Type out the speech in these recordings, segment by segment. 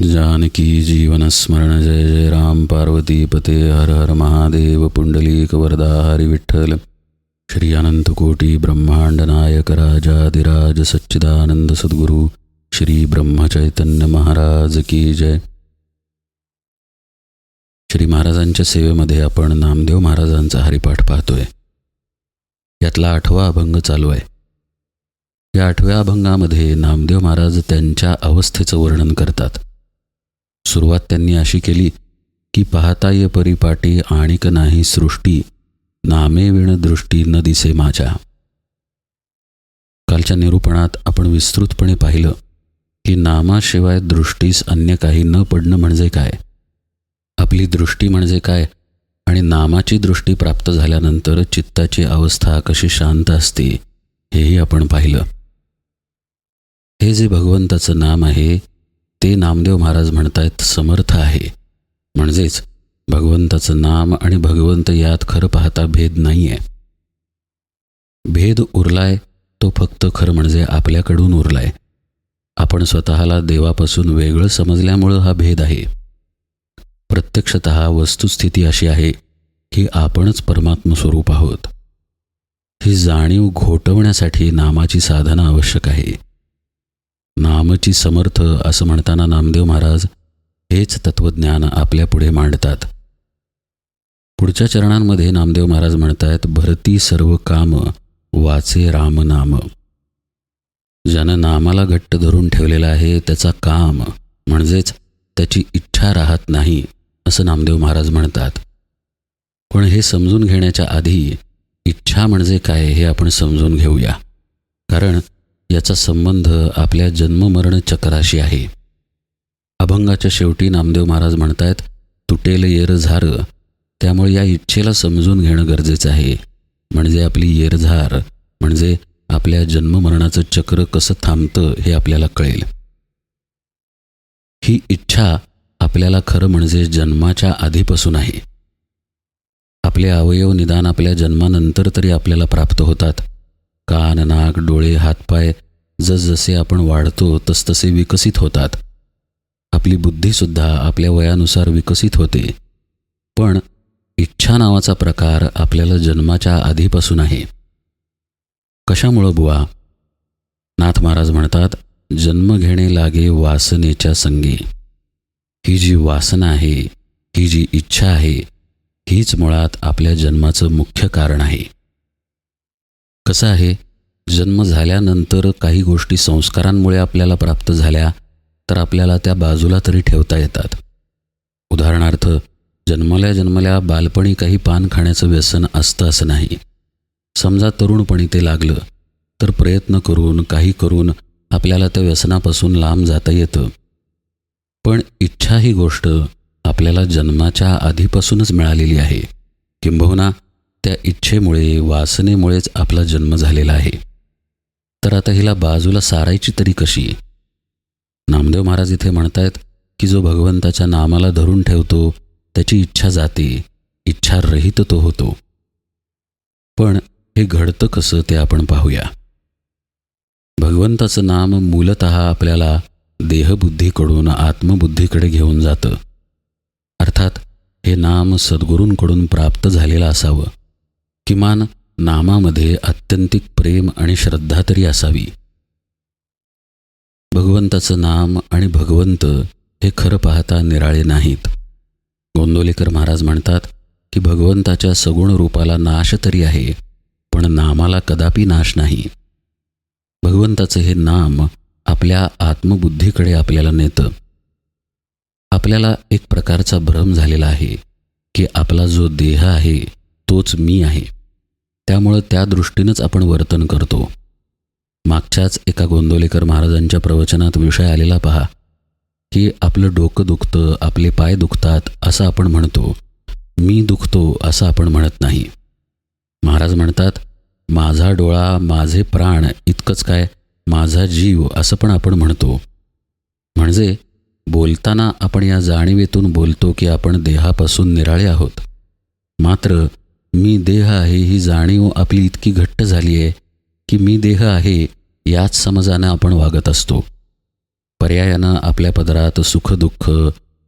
जानकी जीवनस्मरण जय जय राम पार्वती पते हर हर महादेव पुंडलीक वरदा हरी विठ्ठल। श्री अनंतकोटी ब्रह्मांड नायक राजाधिराज सच्चिदानंद सद्गुरू श्री ब्रह्मचैतन्य महाराज की जय। श्री महाराजांच्या सेवेमध्ये आपण नामदेव महाराजांचा हरिपाठ पाहतोय. यातला आठवा अभंग चालू आहे. या आठव्या अभंगामध्ये नामदेव महाराज त्यांच्या अवस्थेचं वर्णन करतात. सुरुवात त्यांनी अशी केली की पाहता ये परिपाटी आणिक नाही सृष्टी नामे विण दृष्टी न दिसे माझ्या. कालच्या निरूपणात आपण विस्तृतपणे पाहिलं की नामाशिवाय दृष्टीस अन्य काही न पडणं म्हणजे काय? आपली दृष्टी म्हणजे काय आणि नामाची दृष्टी प्राप्त झाल्यानंतर चित्ताची अवस्था कशी शांत असते हेही आपण पाहिलं. हे जे भगवंताचं नाम आहे ते नामदेव महाराज म्हणतायत समर्थ आहे. म्हणजेच भगवंताचं नाम आणि भगवंत यात खरं पाहता भेद नाही आहे भेद उरलाय तो फक्त खरं म्हणजे आपल्याकडून उरलाय. आपण स्वतःला देवापासून वेगळं समजल्यामुळं हा भेद आहे. प्रत्यक्षत वस्तुस्थिती अशी आहे की आपणच परमात्म स्वरूप आहोत. ही जाणीव घोटवण्यासाठी नामाची साधना आवश्यक आहे. नामची समर्थ असं म्हणताना नामदेव महाराज हेच तत्त्वज्ञान आपल्यापुढे मांडतात. पुढच्या चरणांमध्ये नामदेव महाराज म्हणतायत भरती सर्व काम वाचे राम नाम. ज्यानं नामाला घट्ट धरून ठेवलेलं आहे त्याचा काम म्हणजेच त्याची इच्छा राहत नाही असं नामदेव महाराज म्हणतात. पण हे समजून घेण्याच्या आधी इच्छा म्हणजे काय हे आपण समजून घेऊया. कारण याचा संबंध आपल्या जन्ममरण चक्राशी आहे. अभंगाच्या शेवटी नामदेव महाराज म्हणतायत तुटेल येर झार. त्यामुळे या इच्छेला समजून घेणं गरजेचं आहे. म्हणजे आपली येरझार म्हणजे आपल्या जन्ममरणाचं चक्र कसं थांबतं हे आपल्याला कळेल. ही इच्छा आपल्याला खरं म्हणजे जन्माच्या आधीपासून आहे. आपले अवयव निदान आपल्या जन्मानंतर तरी आपल्याला प्राप्त होतात. कान नाक डोळे हातपाय जसजसे आपण वाढतो तसतसे विकसित होतात. आपली बुद्धीसुद्धा आपल्या वयानुसार विकसित होते. पण इच्छा नावाचा प्रकार आपल्याला जन्माच्या आधीपासून आहे. कशामुळं बुवा? नाथ महाराज म्हणतात जन्म घेणे लागे वासनेच्या संगी. ही जी वासना आहे ही जी इच्छा आहे हीच मुळात आपल्या जन्माचं मुख्य कारण आहे. कसं आहे? जन्म झाल्यानंतर काही गोष्टी संस्कारांमुळे आपल्याला प्राप्त झाल्या तर आपल्याला त्या बाजूला तरी ठेवता येतात. उदाहरणार्थ जन्मल्या जन्मल्या बालपणी काही पान खाण्याचं व्यसन असतं असं नाही. समजा तरुणपणी ते लागलं तर प्रयत्न करून काही करून आपल्याला त्या व्यसनापासून लांब जाता येतं. पण इच्छा ही गोष्ट आपल्याला जन्माच्या आधीपासूनच मिळालेली आहे. किंबहुना त्या इच्छेमुळे वासनेमुळेच आपला जन्म झालेला आहे. तर आता हिला बाजूला सारायची तरी कशी? नामदेव महाराज इथे म्हणतायत की जो भगवंताच्या नामाला धरून ठेवतो त्याची इच्छा जाते इच्छा रहित तो होतो. पण हे घडतं कसं ते आपण पाहूया. भगवंताचं नाम मूलत आपल्याला देहबुद्धीकडून आत्मबुद्धीकडे घेऊन जातं. अर्थात हे नाम सद्गुरूंकडून प्राप्त झालेलं असावं. किमान नामामध्ये अत्यंतिक प्रेम आणि श्रद्धा तरी असावी. भगवंताचं नाम आणि भगवंत हे खरं पाहता निराळे नाहीत. गोंदोलेकर महाराज म्हणतात की भगवंताच्या सगुण रूपाला नाश तरी आहे पण नामाला कदापि नाश नाही. भगवंताचं हे नाम आपल्या आत्मबुद्धीकडे आपल्याला नेतं. आपल्याला एक प्रकारचा भ्रम झालेला आहे की आपला जो देह आहे तोच मी आहे. त्यामुळं त्या दृष्टीनंच आपण वर्तन करतो. मागच्याच एका गोंदोलेकर महाराजांच्या प्रवचनात विषय आलेला पहा. की आपलं डोकं दुखतं आपले पाय दुखतात असं आपण म्हणतो. मी दुखतो असं आपण म्हणत नाही. महाराज म्हणतात माझा डोळा माझे प्राण इतकंच काय? माझा जीव असं पण आपण म्हणतो. म्हणजे बोलताना आपण या जाणीवेतून बोलतो की आपण देहापासून निराळे आहोत. मात्र मी देह आहे ही जाणीव आपली इतकी घट्ट झाली आहे की मी देह आहे याच समजानं आपण वागत असतो. पर्यायानं आपल्या पदरात सुखदुःख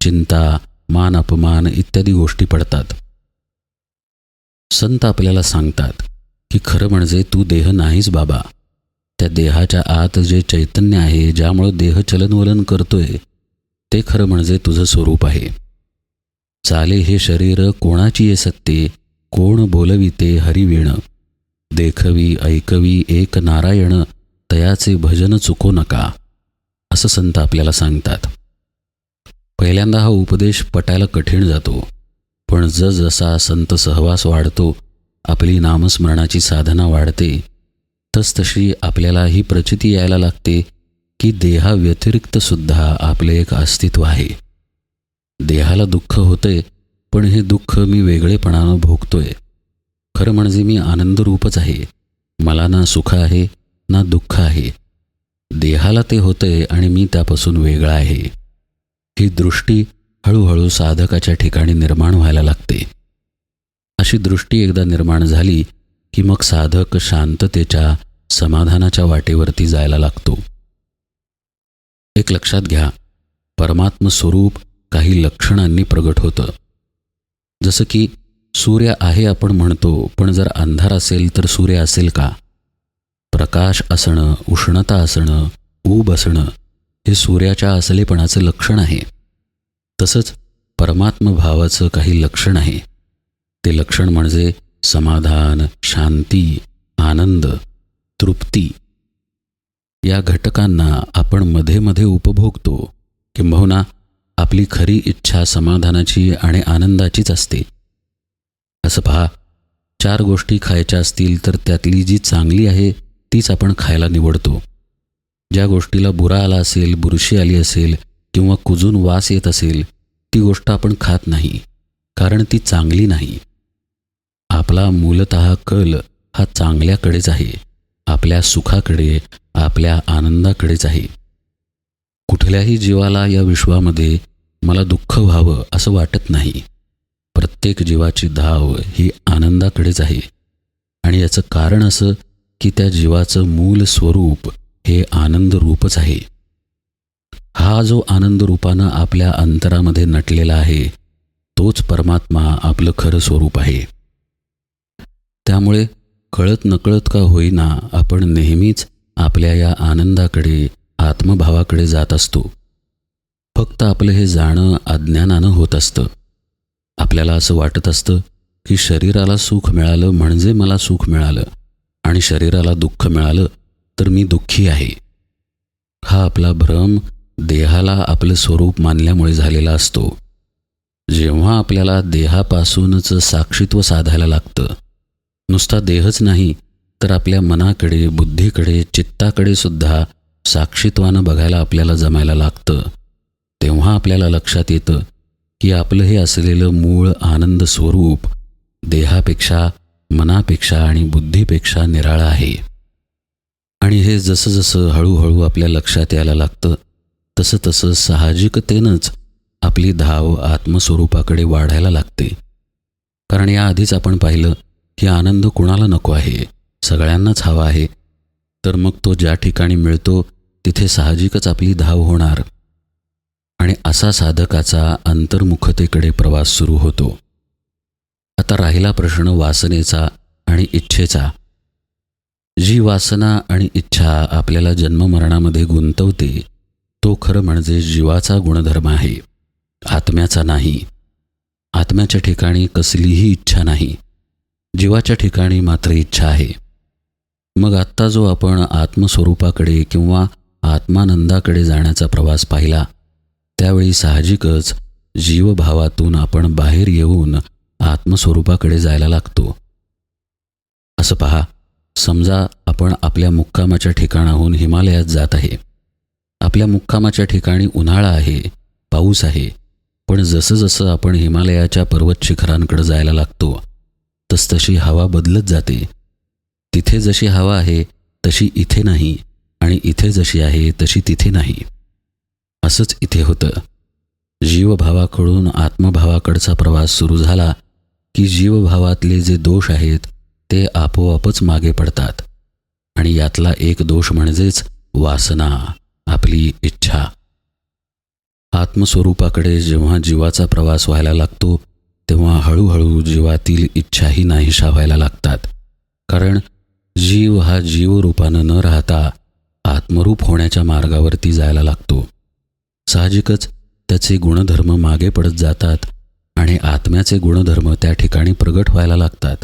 चिंता मान अपमान इत्यादी गोष्टी पडतात. संत आपल्याला सांगतात की खरं म्हणजे तू देह नाहीस बाबा. त्या देहाच्या आत जे चैतन्य आहे ज्यामुळं देह चलनवलन करतोय ते खरं म्हणजे तुझं स्वरूप आहे. चाले हे शरीर कोणाची ये सत्ते? कोण बोलविते हरिवीण? देखवी ऐकवी एक नारायण तयाचे भजन चुको नका असं संत आपल्याला सांगतात. पहिल्यांदा हा उपदेश पटायला कठीण जातो पण जसजसा संत सहवास वाढतो आपली नामस्मरणाची साधना वाढते तसतशी आपल्याला ही प्रचिती यायला लागते की देहाव्यतिरिक्त सुद्धा आपले एक अस्तित्व आहे. देहाला दुःख होतंय पण हे दुःख मी वेगळेपणानं भोगतोय. खरं म्हणजे मी आनंदरूपच आहे. मला ना सुख आहे ना दुःख आहे. देहाला ते होतंय आणि मी त्यापासून वेगळा आहे. ही दृष्टी हळूहळू साधकाच्या ठिकाणी निर्माण व्हायला लागते. अशी दृष्टी एकदा निर्माण झाली की मग साधक शांततेच्या समाधानाच्या वाटेवरती जायला लागतो. एक लक्षात घ्या परमात्म स्वरूप काही लक्षणांनी प्रगट होतं. जसं की सूर्य आहे आपण म्हणतो पण जर अंधार असेल तर सूर्य असेल का? प्रकाश असणं उष्णता असणं ऊब असणं हे सूर्याच्या असलेपणाचं लक्षण आहे. तसंच परमात्मभावाचं काही लक्षण आहे. ते लक्षण म्हणजे समाधान शांती आनंद तृप्ती. या घटकांना आपण मध्ये मध्ये उपभोगतो. किंबहुना आपली खरी इच्छा समाधानाची आणि आनंदाचीच असते. असं पहा चार गोष्टी खायच्या असतील तर त्यातली जी चांगली आहे तीच आपण खायला निवडतो. ज्या गोष्टीला बुरा आला असेल बुरशी आली असेल किंवा कुजून वास येत असेल ती गोष्ट आपण खात नाही कारण ती चांगली नाही. आपला मूलत कल हा चांगल्याकडेच आहे आपल्या सुखाकडे आपल्या आनंदाकडेच आहे. कुठल्याही जीवाला या विश्वामध्ये मला दुःख व्हावं असं वाटत नाही. प्रत्येक जीवाची धाव ही आनंदाकडेच आहे. आणि याचं कारण असं की त्या जीवाचं मूल स्वरूप हे आनंदरूपच आहे. हा जो आनंद रूपानं आपल्या अंतरामध्ये नटलेला आहे तोच परमात्मा आपलं खरं स्वरूप आहे. त्यामुळे कळत नकळत का होईना आपण नेहमीच आपल्या या आनंदाकडे आत्मभावाकडे जात असतो. फक्त आपलं हे जाणं अज्ञानानं होत असतं. आपल्याला असं वाटत असतं की शरीराला सुख मिळालं म्हणजे मला सुख मिळालं आणि शरीराला दुःख मिळालं तर मी दुःखी आहे. हा आपला भ्रम देहाला आपलं स्वरूप मानल्यामुळे झालेला असतो. जेव्हा आपल्याला देहापासूनच साक्षित्व साधायला लागतं नुसता देहच नाही तर आपल्या मनाकडे बुद्धीकडे चित्ताकडे सुद्धा साक्षीत्वानं बघायला आपल्याला जमायला लागतं. तेव्हा आपल्याला लक्षात येतं की आपलं हे असलेलं मूळ आनंद स्वरूप देहापेक्षा मनापेक्षा आणि बुद्धीपेक्षा निराळं आहे. आणि हे जसं जसं हळूहळू आपल्या लक्षात यायला लागतं तसं तसं साहजिकतेनंच आपली धाव आत्मस्वरूपाकडे वाढायला लागते. कारण याआधीच आपण पाहिलं की आनंद कुणाला नको आहे? सगळ्यांनाच हवा आहे. तर मग तो ज्या ठिकाणी मिळतो तिथे साहजिकच आपली धाव होणार. आणि असा साधकाचा अंतर्मुखतेकडे प्रवास सुरू होतो. आता राहिला प्रश्न वासनेचा आणि इच्छेचा. जी वासना आणि इच्छा आपल्याला जन्ममरणामध्ये गुंतवते तो खरं म्हणजे जीवाचा गुणधर्म आहे आत्म्याचा नाही. आत्म्याच्या ठिकाणी कसलीही इच्छा नाही जीवाच्या ठिकाणी मात्र इच्छा आहे. मग आत्ता जो आपण आत्मस्वरूपाकडे किंवा आत्मानंदाकडे जाण्याचा प्रवास पाहिला त्यावेळी साहजिकच जीवभावातून आपण बाहेर येऊन आत्मस्वरूपाकडे जायला लागतो. असं पहा समजा आपण आपल्या मुक्कामाच्या ठिकाणाहून हिमालयात जात आहे. आपल्या मुक्कामाच्या ठिकाणी उन्हाळा आहे पाऊस आहे पण जसं जसं आपण हिमालयाच्या पर्वत शिखरांकडे जायला लागतो तसतशी हवा बदलत जाते. तिथे जशी हवा आहे तशी इथे नाही आणि इथे जशी आहे तशी तिथे नाही. असंच इथे होतं. जीवभावाकडून आत्मभावाकडचा प्रवास सुरू झाला की जीवभावातले जे दोष आहेत ते आपोआपच मागे पडतात. आणि यातला एक दोष म्हणजेच वासना आपली इच्छा. आत्मस्वरूपाकडे जेव्हा जीवाचा प्रवास व्हायला लागतो तेव्हा हळूहळू जीवातील इच्छाही नाहीशा व्हायला लागतात. कारण जीव हा जीवरूपानं न राहता आत्मरूप होण्याच्या मार्गावरती जायला लागतो. साहजिकच त्याचे गुणधर्म मागे पडत जातात आणि आत्म्याचे गुणधर्म त्या ठिकाणी प्रगट व्हायला लागतात.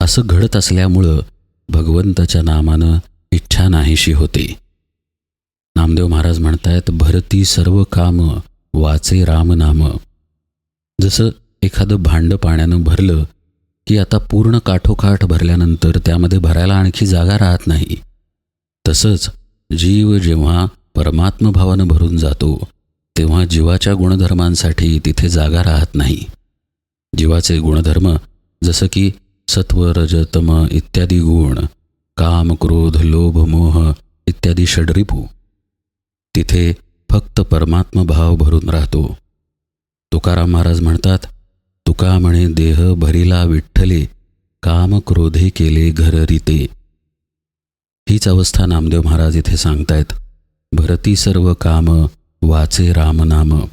असं घडत असल्यामुळं भगवंताच्या नामानं इच्छा नाहीशी होते. नामदेव महाराज म्हणतायत भरती सर्व काम वाचे राम नाम जसं एखादं भांडं पाण्यानं भरलं की आता पूर्ण काठोकाठ भरल्यानंतर त्यामध्ये भरायला आणखी जागा राहत नाही. तसंच जीव जेव्हा परमात्मभावानं भरून जातो तेव्हा जीवाच्या गुणधर्मांसाठी तिथे जागा राहत नाही. जीवाचे गुणधर्म जसं की सत्व रजतम इत्यादी गुण काम क्रोध लोभ मोह इत्यादी षडरिपू. तिथे फक्त परमात्मभाव भरून राहतो. तुकाराम महाराज म्हणतात तुका म्हणे देह भरिला विठ्ठले काम क्रोधे केले घर रीते. हीच अवस्था नामदेव महाराज इथे सांगतायत. भरती सर्व काम वाचे रामनाम.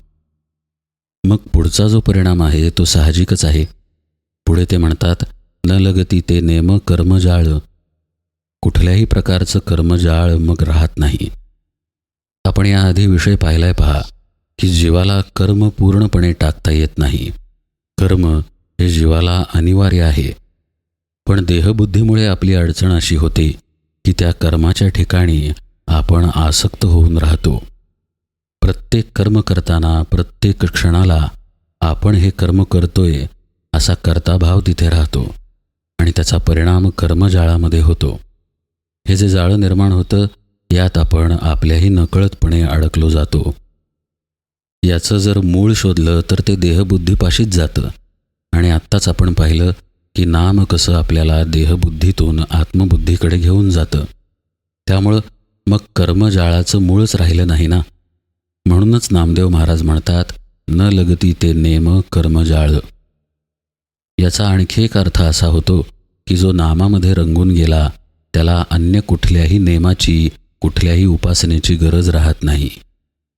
मग पुढचा जो परिणाम आहे तो साहजिकच आहे. पुढे ते म्हणतात न लगती ते नेम कर्मजाळ. कुठल्याही प्रकारचं कर्मजाळ मग राहत नाही. आपण याआधी विषय पाहिलाय पहा की जीवाला कर्म पूर्णपणे टाकता येत नाही. कर्म हे जीवाला अनिवार्य आहे. पण देहबुद्धीमुळे आपली अडचण अशी होते की त्या कर्माच्या ठिकाणी आपण आसक्त होऊन राहतो. प्रत्येक कर्म करताना प्रत्येक क्षणाला आपण हे कर्म करतोय असा कर्ताभाव तिथे राहतो आणि त्याचा परिणाम कर्मजाळामध्ये होतो. हे जे जाळं निर्माण होतं यात आपण आपल्याही नकळतपणे अडकलो जातो. याचं जर मूळ शोधलं तर ते देहबुद्धीपाशीच जातं. आणि आत्ताच आपण पाहिलं की नाम कसं आपल्याला देहबुद्धीतून आत्मबुद्धीकडे घेऊन जातं. त्यामुळं मग कर्मजाळाचं मूळच राहिलं नाही ना? म्हणूनच नामदेव महाराज म्हणतात न लगती ते नेम कर्मजाळ. याचा आणखी एक अर्थ असा होतो की जो नामामध्ये रंगून गेला त्याला अन्य कुठल्याही नेमाची कुठल्याही उपासनेची गरज राहत नाही.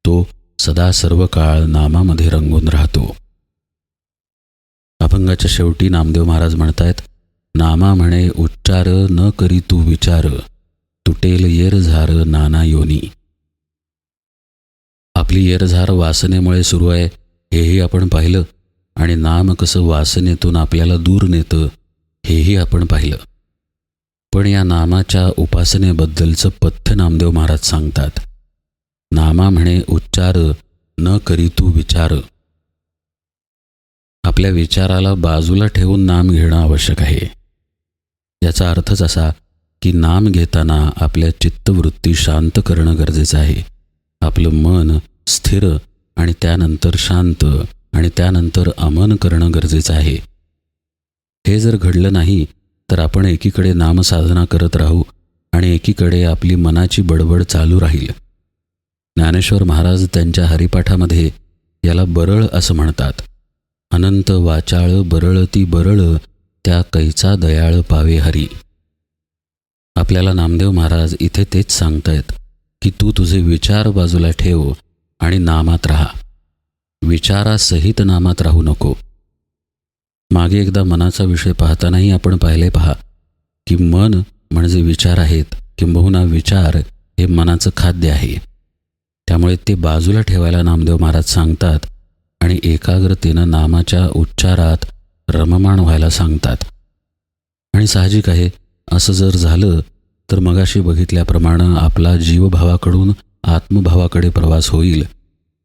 तो सदा सर्व काळ नामामध्ये रंगून राहतो. अभंगाच्या शेवटी नामदेव महाराज म्हणतायत नामा म्हणे उच्चार न करी तू विचार. तुटेल येरझार नाना योनी. आपली येरझार वासनेमुळे सुरू आहे हेही आपण पाहिलं. आणि नाम कसं वासनेतून आपल्याला दूर नेतं हेही आपण पाहिलं. पण या नामाच्या उपासनेबद्दलचं पथ्य नामदेव महाराज सांगतात. नामा म्हणे उच्चार न करी तू विचार. आपल्या विचाराला बाजूला ठेवून नाम घेणं आवश्यक आहे. याचा अर्थच असा की नाम घेताना आपल्या चित्तवृत्ती शांत करणं गरजेचं आहे. आपलं मन स्थिर आणि त्यानंतर शांत आणि त्यानंतर अमन करणं गरजेचं आहे. हे जर घडलं नाही तर आपण एकीकडे नामसाधना करत राहू आणि एकीकडे आपली मनाची बडबड चालू राहील. ज्ञानेश्वर महाराज त्यांच्या हरिपाठामध्ये याला बरळ असं म्हणतात. अनंत वाचाळ बरळ ती बरळ त्या कैचा दयाळ पावे हरी. आपल्याला नामदेव महाराज इथे तेच सांगतायत की तू तुझे विचार बाजूला ठेव आणि नामात राहा. विचारासहित नामात राहू नको. मागे एकदा मनाचा विषय पाहतानाही आपण पाहिले पहा की मन म्हणजे विचार आहेत किंबहुना विचार हे मनाचं खाद्य आहे. त्यामुळे ते बाजूला ठेवायला नामदेव महाराज सांगतात आणि एकाग्रतेनं नामाच्या उच्चारात रममाण व्हायला सांगतात. आणि साहजिक आहे असं जर झालं तर मगाशी बघितल्याप्रमाणे आपला जीवभावाकडून आत्मभावाकडे प्रवास होईल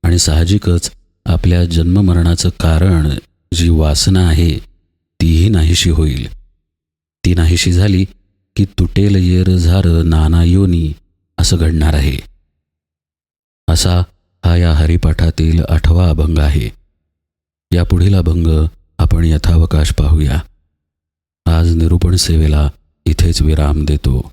आणि साहजिकच आपल्या जन्ममरणाचं कारण जी वासना आहे तीही नाहीशी होईल. ती नाहीशी झाली की तुटेल येर झार नाना योनी असं घडणार आहे. असा हा या हरिपाठातील आठवा अभंग आहे. या पुढील अभंग आपण यथावकाश पाहूया. आज निरूपण सेवेला इथेच विराम देतो.